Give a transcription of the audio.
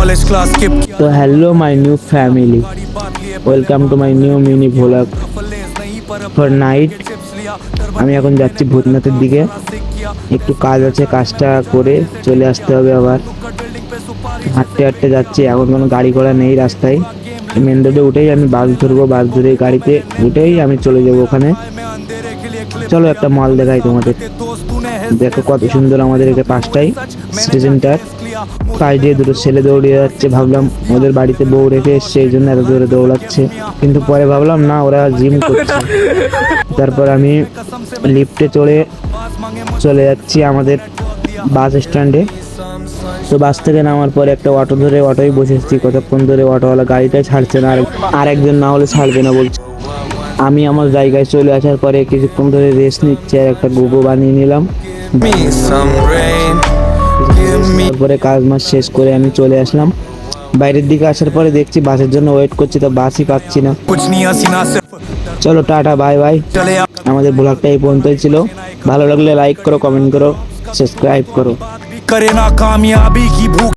College class skip তো hello my new family welcome to my new mini vlog for night আমি এখন যাচ্ছি ভূতনাথের দিকে। একটু কাজ আছে, কাজটা করে চলে আসতে হবে আবার। হাঁটতে হাঁটতে যাচ্ছি, এখন কোনো গাড়ি ঘোড়া নেই রাস্তায়। মেন রোডে উঠেই আমি বাস ধরবো, বাস ধরে গাড়িতে উঠেই আমি চলে যাব ওখানে। চলো একটা মল দেখাই তোমাদের। দেখো কত সুন্দর আমাদের এটা পাঁচটাই সিটি পাশ দিয়ে দুটো ছেলে দৌড়িয়ে যাচ্ছে, ভাবলাম ওদের বাড়িতে বউ রেখে এসছে, এই জন্য এত দূরে দৌড়াচ্ছে। কিন্তু পরে ভাবলাম, না, ওরা জিম করছে। তারপর আমি লিফটে চড়ে চলে যাচ্ছি আমাদের বাস স্ট্যান্ডে। তো বাস থেকে নামার পরে একটা অটো ধরে অটোয় এসেছি, কতক্ষণ ধরে অটোওয়ালা গাড়িটাই ছাড়ছে না, আর একজন না হলে ছাড়বে না বলছে। আমি আমার জায়গায় চলে আসার পরে কিছুক্ষণ ধরে রেস্ট নিচ্ছে, আর একটা গুগো বানিয়ে নিলাম। me some rain give me তারপরে কাজ মাস শেষ করে আমি চলে আসলাম বাইরের দিকে আসার পরে দেখছি বাসের জন্য ওয়েট করছি তো বাসই পাচ্ছি না कुछ नहीं हसीना से চলো টাটা বাই বাই चले आप আমাদের ব্লগটা এই পর্যন্তই ছিল ভালো লাগলে লাইক করো কমেন্ট করো সাবস্ক্রাইব করো करे ना कामयाबी की भूख